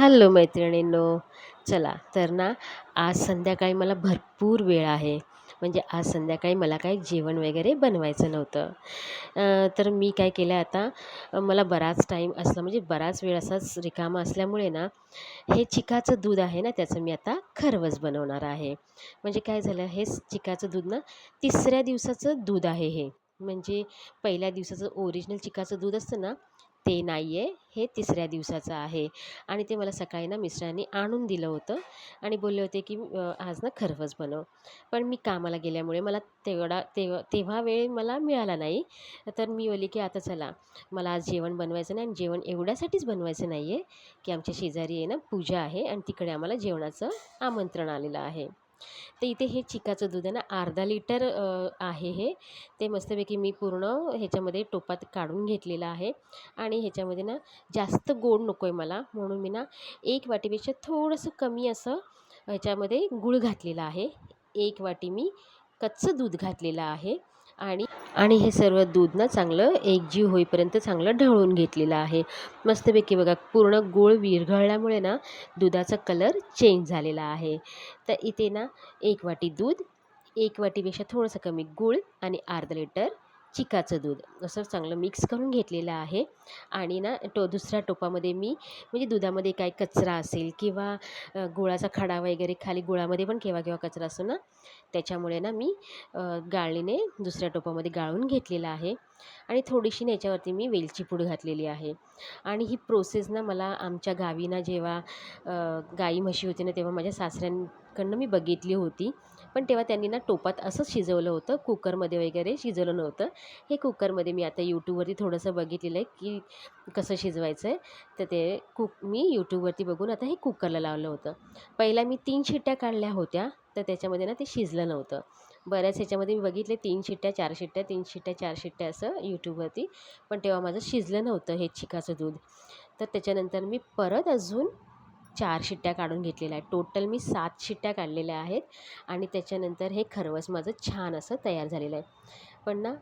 Hello मैत्रिणींनो. चला तर ना आज संध्याकाळी मला भरपूर वेळ आहे. म्हणजे आज संध्याकाळी मला काही जेवण वगैरे बनवायचं नव्हतं. तर मी काय केलं आता मला बराच टाईम असला म्हणजे बराच वेळ असाच रिकामा असल्यामुळे ना हे चिकाचं दूध आहे ना त्याचं मी आता खरवस बनवणार आहे. म्हणजे काय झालं हे चिकाचं दूध ना तिसऱ्या दिवसाचं दूध आहे हे. म्हणजे पहिल्या दिवसाचं ओरिजिनल चिकाचं दूध असतं ना ते नाही आहे हे तिसऱ्या दिवसाचं आहे. आणि ते मला सकाळी ना मिस्टरांनी आणून दिलं होतं. आणि बोलले होते की आज ना खरवस बनव. पण मी कामाला गेल्यामुळे मला तेवढा तेव्हा तेव्हा वेळ मला मिळाला नाही. तर मी बोलली की आता चला. मला आज जेवण बनवायचं नाही आणि जेवण एवढ्यासाठीच बनवायचं नाही आहे की आमच्या शेजारी आहे ना पूजा आहे आणि तिकडे आम्हाला जेवणाचं आमंत्रण आलेलं आहे. तर इथे हे चिकाचं दूध आहे ना अर्धा लिटर आहे हे. ते मस्तपैकी मी पूर्ण ह्याच्यामध्ये टोपात काढून घेतलेलं आहे. आणि ह्याच्यामध्ये ना जास्त गोड नको आहे मला. म्हणून मी ना एक वाटीपेक्षा थोडंसं कमी असं ह्याच्यामध्ये गूळ घातलेला आहे. एक वाटी मी कच्चं दूध घातलेलं आहे. आणि आणि हे सर्व दूध ना चांगलं एकजीव होईपर्यंत चांगलं ढवळून घेतलेलं आहे. मस्तपैकी बघा पूर्ण गूळ विरघळल्यामुळे ना दुधाचा कलर चेंज झालेला आहे. तर इथे ना एक वाटी दूध एक वाटीपेक्षा थोडंसं कमी गूळ आणि अर्धा लिटर चिकाचं दूध. असं चांगलं मिक्स करून घेतलेलं आहे. आणि ना टो दुसऱ्या टोपामध्ये मी म्हणजे दुधामध्ये काय कचरा असेल किंवा गुळाचा खडा वगैरे खाली गुळामध्ये पण केव्हा केव्हा कचरा असतो ना त्याच्यामुळे ना मी गाळणीने दुसऱ्या टोपामध्ये गाळून घेतलेला आहे. आणि थोडीशी ना याच्यावरती मी वेलची पूड घातलेली आहे. आणि ही प्रोसेस ना मला आमच्या गावी ना जेव्हा गाई म्हशी होती ना तेव्हा माझ्या सासऱ्यांकडनं मी बघितली होती. पण तेव्हा त्यांनी ना टोपात असंच शिजवलं होतं कुकरमध्ये वगैरे शिजवलं नव्हतं. हे कुकरमध्ये मी आता यूट्यूबवरती थोडंसं बघितलेलं आहे की कसं शिजवायचं आहे तर ते कुक मी यूट्यूबवरती बघून आता हे कुकरला लावलं होतं. पहिला मी तीन शिट्ट्या काढल्या होत्या तर त्याच्यामध्ये ना ते शिजलं नव्हतं. बऱ्याच ह्याच्यामध्ये मी बघितले तीन शिट्ट्या चार शिट्ट्या तीन शिट्ट्या चार शिट्ट्या असं यूट्यूबवरती पण तेव्हा माझं शिजलं नव्हतं हे चिकाचं दूध. तर त्याच्यानंतर मी परत अजून चार शिट्ट्या काढून घेतलेल्या आहेत. टोटल मी सात शिट्ट्या काढलेल्या आहेत आणि त्याच्यानंतर हे खरवस माझं छान असं तयार झालेलं आहे. पण ना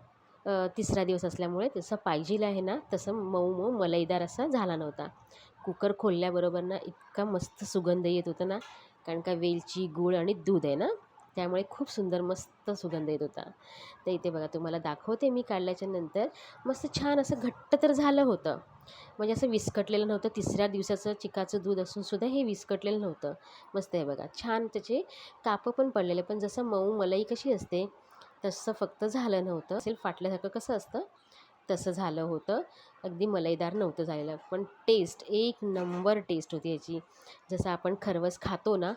तिसरा दिवस असल्यामुळे तसं पाहिजे आहे ना तसं मऊ मऊ मलईदार असा झाला नव्हता. कुकर खोलल्याबरोबर ना इतका मस्त सुगंध येत होता ना कारण का वेलची गूळ आणि दूध आहे ना त्यामुळे खूप सुंदर मस्त सुगंध येत होता. तर इथे बघा तुम्हाला दाखवते मी काढल्याच्या नंतर. मस्त छान असं घट्ट तर झालं होतं. म्हणजे असं विस्कटलेलं नव्हतं. तिसऱ्या दिवसाचं चिकाचं दूध असून सुद्धा हे विस्कटलेलं नव्हतं. मस्त आहे बघा. छान त्याचे कापं पण पडलेले. पण जसं मऊ मलाई कशी असते तसं फक्त झालं नव्हतं. असेल फाटल्यासारखं कसं असतं तसं झालं होतं. अगदी मलईदार नव्हतं झालेलं. पण टेस्ट एक नंबर टेस्ट होती याची. जसं आपण खरवस खातो ना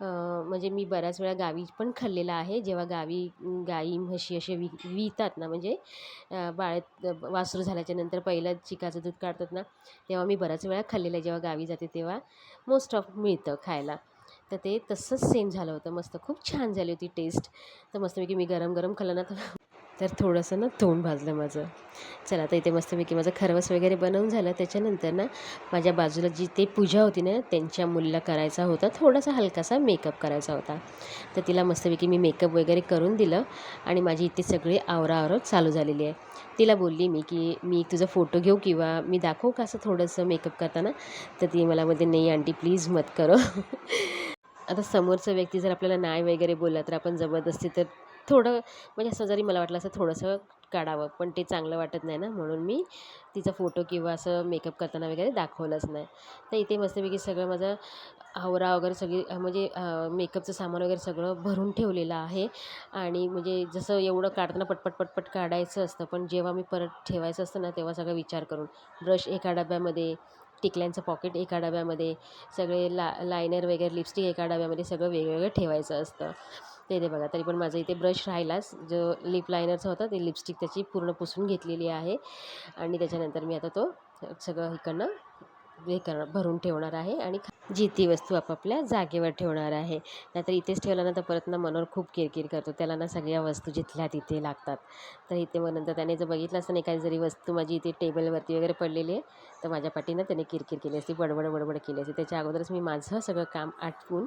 म्हणजे मी बऱ्याच वेळा गावी पण खाल्लेलं आहे. जेव्हा गावी गाई म्हशी असे वि वितात ना म्हणजे अं, वासरू झाल्याच्यानंतर पहिलं चिकाचं दूध काढतात ना तेव्हा मी बऱ्याच वेळा खाल्लेलं आहे. जेव्हा गावी जाते तेव्हा मोस्ट ऑफ मिळतं खायला. तर ते तसंच सेम झालं होतं. मस्त खूप छान झाली होती टेस्ट तर मस्तपैकी मी गरम गरम खाल्लं ना तर तर थोडंसं ना तोंड भाजलं माझं. चला आता इथे मस्तपैकी माझं खरवस वगैरे बनवून झालं. त्याच्यानंतर ना माझ्या बाजूला जी ते पूजा होती ना त्यांच्या मुलीला करायचा होता. थोडासा हलकासा मेकअप करायचा होता. तर तिला मस्तपैकी मी मेकअप वगैरे करून दिलं आणि माझी इथे सगळी आवराआवर चालू झालेली आहे. तिला बोलली मी की मी तुझा फोटो घेऊ किंवा मी दाखवू का असं थोडंसं मेकअप करताना? तर ती मला म्हणते नाही आंटी प्लीज मत करो. आता समोरचा व्यक्ती जर आपल्याला नाही वगैरे बोलला तर आपण जबरदस्ती तर थोडं म्हणजे असं जरी मला वाटलं असं थोडंसं काढावं पण ते चांगलं वाटत नाही ना. म्हणून मी तिचा फोटो किंवा असं मेकअप करताना वगैरे दाखवलंच नाही. तर इथे मस्तपैकी सगळं माझं आवरा वगैरे सगळी म्हणजे मेकअपचं सामान वगैरे सगळं भरून ठेवलेलं आहे. आणि म्हणजे जसं एवढं काढताना पटपट पटपट काढायचं असतं पण जेव्हा मी परत ठेवायचं असतं ना तेव्हा सगळं विचार करून. ब्रश एका डब्यामध्ये टिकल्यांचं पॉकेट एका डब्यामध्ये सगळे ला लायनर वगैरे लिपस्टिक एका डब्यामध्ये सगळं वेगवेगळं ठेवायचं असतं. ते ते बघा. तरी पण माझं इथे ब्रश राहिलाच. जो लिप लायनरचा होता ते लिपस्टिक त्याची पूर्ण पुसून घेतलेली आहे. आणि त्याच्यानंतर मी आता तो सगळं इकडनं हे कर भरून ठेवणार आहे आणि खा- जी ती वस्तू आपापल्या जागेवर ठेवणार आहे. नाहीतर इथेच ठेवलं ना तर परत ना मनोर खूप किरकिर करतो. त्याला ना सगळ्या वस्तू जिथल्या तिथे लागतात. तर इथे मग नंतर त्याने जर बघितलं असतं नाही एखादी जरी वस्तू माझी इथे टेबलवरती वगैरे पडलेली आहे तर माझ्या पाठीनं त्याने किरकिर केली असती बडबड बडबड केली असती. त्याच्या अगोदरच मी माझं सगळं काम आटपून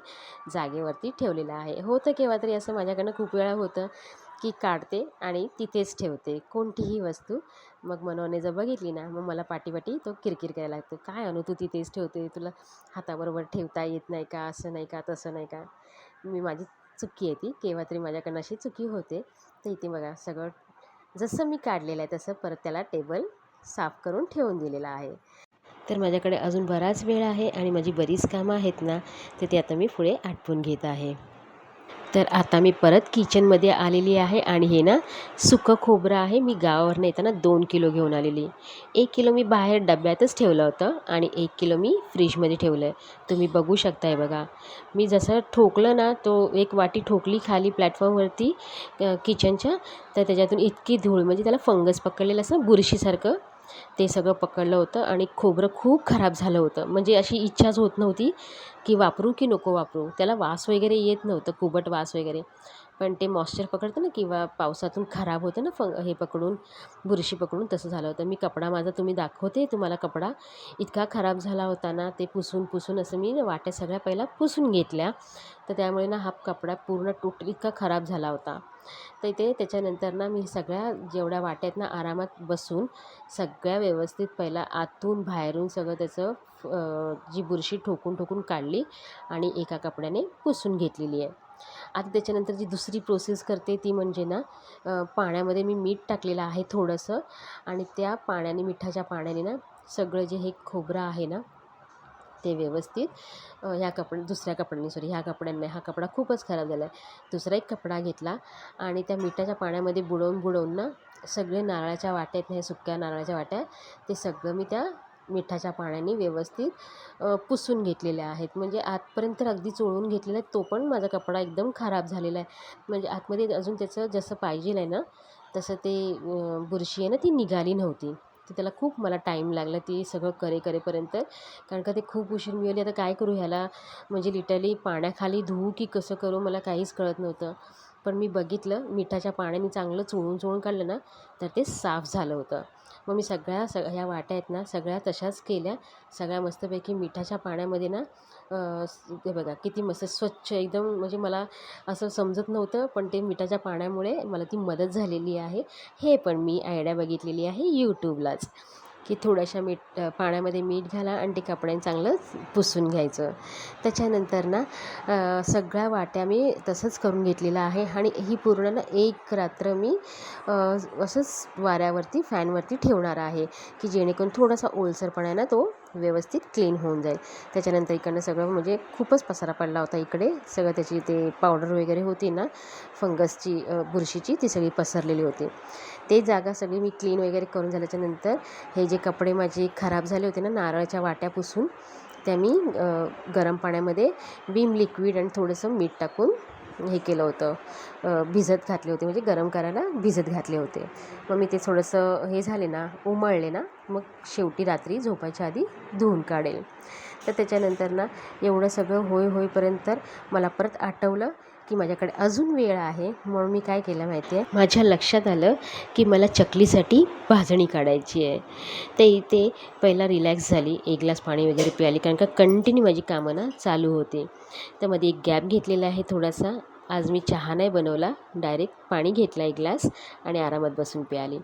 जागेवरती ठेवलेलं आहे. होतं केव्हा तरी असं माझ्याकडनं खूप वेळा होतं. की काढते आणि तिथेच ठेवते. कोणतीही वस्तू मग मनोने जर बघितली ना मग मला पाठीपाठी तो किरकिर करायला लागतो. काय अनु तू तिथेच ठेवते? तुला हाताबरोबर ठेवता येत नाही का? असं नाही का? तसं नाही का? मी माझी चुकी आहे ती. केव्हा तरी माझ्याकडनं अशी चुकी होते. तर इथे बघा सगळं जसं मी काढलेलं आहे तसं परत त्याला टेबल साफ करून ठेवून दिलेला आहे. तर माझ्याकडे अजून बराच वेळ आहे आणि माझी बरीच कामं आहेत ना तर ते आता मी पुढे आटपून घेत आहे. तर आता मी परत किचनमध्ये आलेली आहे आणि हे ना सुकं खोबरं आहे. मी गावावरनं येताना दोन किलो घेऊन आलेली. एक किलो मी बाहेर डब्यातच ठेवलं होतं आणि एक किलो मी फ्रीजमध्ये ठेवलं आहे. तुम्ही बघू शकताय बघा. मी जसं ठोकलं ना तो एक वाटी ठोकली खाली प्लॅटफॉर्मवरती किचनच्या तर त्याच्यातून इतकी धूळ म्हणजे त्याला फंगस पकडलेलं असं बुरशीसारखं ते सगळं पकडलं होतं आणि खोबरं खूप खराब झालं होतं. म्हणजे अशी इच्छाच होत नव्हती की वापरू की नको वापरू. त्याला वास वगैरे येत नव्हतं कुबट वास वगैरे. पण ते मॉइश्चर पकडतं ना किंवा पावसातून खराब होतं ना फ हे पकडून बुरशी पकडून तसं झालं होतं. मी कपडा माझा तुम्ही दाखवते तुम्हाला कपडा इतका खराब झाला होता ना ते पुसून पुसून असं मी वाट्या सगळ्या पहिला पुसून घेतल्या. तर त्यामुळे ना हा कपडा पूर्ण टोटल इतका खराब झाला होता. तर ते. त्याच्यानंतर ना मी सगळ्या जेवढ्या वाट्या आहेत ना आरामात बसून सगळ्या व्यवस्थित पहिला आतून बाहेरून सगळं त्याचं जी बुरशी ठोकून ठोकून काढली आणि एका कपड्याने पुसून घेतलेली आहे. आता त्याच्यानंतर जी दुसरी प्रोसेस करते ती म्हणजे ना पाण्यामध्ये मी मीठ टाकलेलं आहे थोडंसं आणि त्या पाण्याने मिठाच्या पाण्याने ना सगळं जे हे खोबरं आहे ना ते व्यवस्थित. ह्या कपड दुसऱ्या कपड्यांनी सॉरी ह्या कपड्यांनी हा कपडा खूपच खराब झाला आहे दुसरा एक कपडा घेतला आणि त्या मिठाच्या पाण्यामध्ये बुडवून बुडवून ना सगळे नारळाच्या वाट्या आहेत ना हे सुक्या नारळाच्या वाट्या ते सगळं मी त्या मिठाच्या पाण्याने व्यवस्थित पुसून घेतलेल्या आहेत. म्हणजे आतपर्यंत तर अगदी चोळून घेतलेला आहे तो पण माझा कपडा एकदम खराब झालेला आहे. म्हणजे आतमध्ये अजून त्याचं जसं पाहिजे आहे ना तसं ते बुरशी आहे ना ती निघाली नव्हती. तर त्याला खूप मला टाईम लागला ते सगळं करे करेपर्यंत. कारण का ते खूप उशीर मिळाली आता काय करू ह्याला? म्हणजे लिटरली पाण्याखाली धुवू की कसं करू? मला काहीच कळत नव्हतं. पण मी बघितलं मिठाच्या पाण्याने चांगलं चोळून चोळून काढलं ना तर ते साफ झालं होतं. मग मी सगळ्या सग ह्या वाट्या आहेत ना सगळ्या तशाच केल्या. सगळ्या मस्तपैकी मिठाच्या पाण्यामध्ये ना ते बघा किती मस्त स्वच्छ एकदम म्हणजे मला असं समजत नव्हतं पण ते मिठाच्या पाण्यामुळे मला ती मदत झालेली आहे. हे पण मी आयडिया बघितलेली आहे यूट्यूबलाच की थोड्याशा मीठ पाण्यामध्ये मीठ घाला आणि ते कपड्याने चांगलं पुसून घ्यायचं. त्याच्यानंतर ना सगळ्या वाट्या मी तसंच करून घेतलेलं आहे आणि ही पूर्ण ना एक रात्र मी असंच वाऱ्यावरती फॅनवरती ठेवणार आहे की जेणेकरून थोडासा ओलसरपणा आहे ना तो व्यवस्थित क्लीन होऊन जाईल. त्याच्यानंतर इकडनं सगळं म्हणजे खूपच पसारा पडला होता इकडे. सगळं त्याची ते पावडर वगैरे होती ना फंगसची बुरशीची ती सगळी पसरलेली होती. ते जागा सगळी मी क्लीन वगैरे करून झाल्याच्यानंतर हे जे कपडे माझे खराब झाले होते ना नारळाच्या वाट्या पुसून त्या मी गरम पाण्यामध्ये विम लिक्विड आणि थोडंसं मीठ टाकून हे केलं होतं. भिजत घातले होते. म्हणजे गरम करायला भिजत घातले होते. मग मी ते थोडंसं हे झाले ना उमळले ना मग शेवटी रात्री झोपायच्या आधी धुवून काढेल. तर त्याच्यानंतर ना एवढं सगळं होय होईपर्यंत मला परत आठवलं. की माझ्याकडे अजून वेळ आहे. म्हणून मी काय केलं माहिती आहे माझ्या लक्षात आलं की मला चकलीसाठी भाजणी काढायची आहे. ते इथे पहिला रिलॅक्स झाली. एक ग्लास पाणी वगैरे प्याली. कारण का कंटिन्यू माझी कामं ना चालू होते. त्यामध्ये एक गॅप घेतलेला आहे थोडासा. आज मी चहा नाही बनवला. डायरेक्ट पाणी घेतला एक ग्लास आणि आरामात बसून प्याली.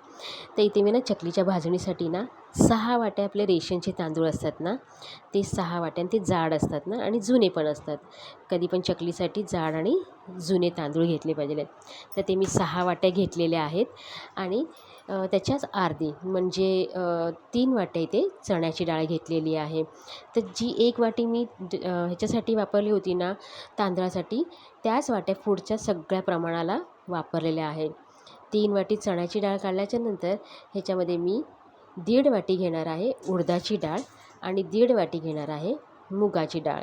तर इथे मी ना चकलीच्या भाजणीसाठी ना सहा वाट्या आपले रेशनचे तांदूळ असतात ना ते सहा वाट्या ते जाड असतात ना आणि जुने पण असतात. कधी पण चकलीसाठी जाड आणि जुने तांदूळ घेतले पाहिजेत. तर ते मी सहा वाट्या घेतलेल्या आहेत आणि त्याच्याच अर्धी म्हणजे तीन वाट्या इथे चण्याची डाळ घेतलेली आहे. तर जी एक वाटी मी ह्याच्यासाठी वापरली होती ना तांदळासाठी त्याच वाट्या पुढच्या सगळ्या प्रमाणाला वापरलेल्या आहेत. तीन वाटी चण्याची डाळ काढल्याच्यानंतर ह्याच्यामध्ये मी दीड वाटी घेणार आहे उडदाची डाळ आणि दीड वाटी घेणार आहे मुगाची डाळ.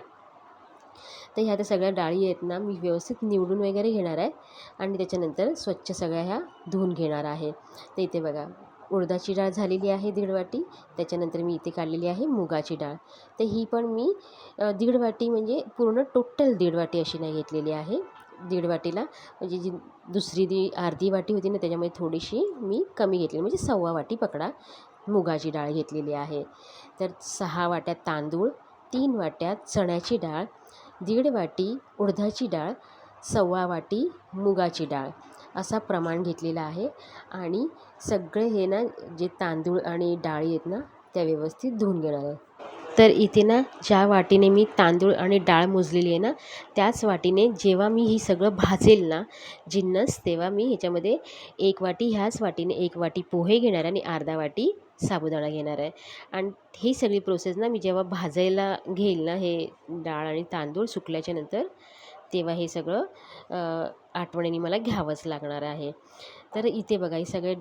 तर ह्या त्या सगळ्या डाळी आहेत ना मी व्यवस्थित निवडून वगैरे घेणार आहे. आणि त्याच्यानंतर स्वच्छ सगळ्या ह्या धुवून घेणार आहे. तर इथे बघा उडदाची डाळ झालेली आहे दीड वाटी. त्याच्यानंतर मी इथे काढलेली आहे मुगाची डाळ. तर ही पण मी दीड वाटी म्हणजे पूर्ण टोटल दीड वाटी अशी नाही घेतलेली आहे. दीड वाटीला म्हणजे जी दुसरी दी अर्धी वाटी होती ना त्याच्यामध्ये थोडीशी मी कमी घेतली. म्हणजे सव्वा वाटी पकडा मुगाची डाळ घेतलेली आहे. तर सहा वाट्यात तांदूळ तीन वाट्यात चण्याची डाळ दीड वाटी उडदाची डाळ सव्वा वाटी मुगाची डाळ असा प्रमाण घेतलेला आहे आणि सगळे हे ना जे तांदूळ आणि डाळी आहेत ना त्या व्यवस्थित धुवून घेणार आहे. तर इथे ना ज्या वाटीने मी तांदूळ आणि डाळ मोजलेली आहे ना त्याच वाटीने जेव्हा मी ही सगळं भाजेल ना जिन्नस तेव्हा मी ह्याच्यामध्ये एक वाटी ह्याच वाटीने एक वाटी पोहे घेणार आहे आणि अर्धा वाटी साबुदाणा घेणार आहे. आणि ही सगळी प्रोसेस ना मी जेव्हा भाजायला घेईल ना हे डाळ आणि तांदूळ सुकल्याच्या नंतर तेव्हा हे सगळं आठवणीने मला घ्यावंच लागणार आहे. तर इथे बघा हे सगळे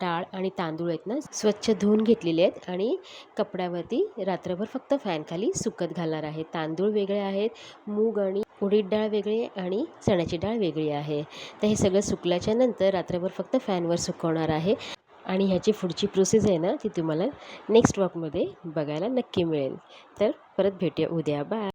डाळ आणि तांदूळ आहेत ना स्वच्छ धुवून घेतलेले आहेत आणि कपड्यावरती रात्रभर फक्त फॅनखाली सुकत घालणार आहे. तांदूळ वेगळे आहेत मूग आणि उडीद डाळ वेगळी आणि चण्याची डाळ वेगळी आहे. तर हे सगळं सुकल्याच्या नंतर रात्रभर फक्त फॅनवर सुकवणार आहे. आणि ह्याची पुढची प्रोसेस आहे ना ती तुम्हाला नेक्स्ट वॉकमध्ये बघायला नक्की मिळेल. तर परत भेटूया उद्या. बाय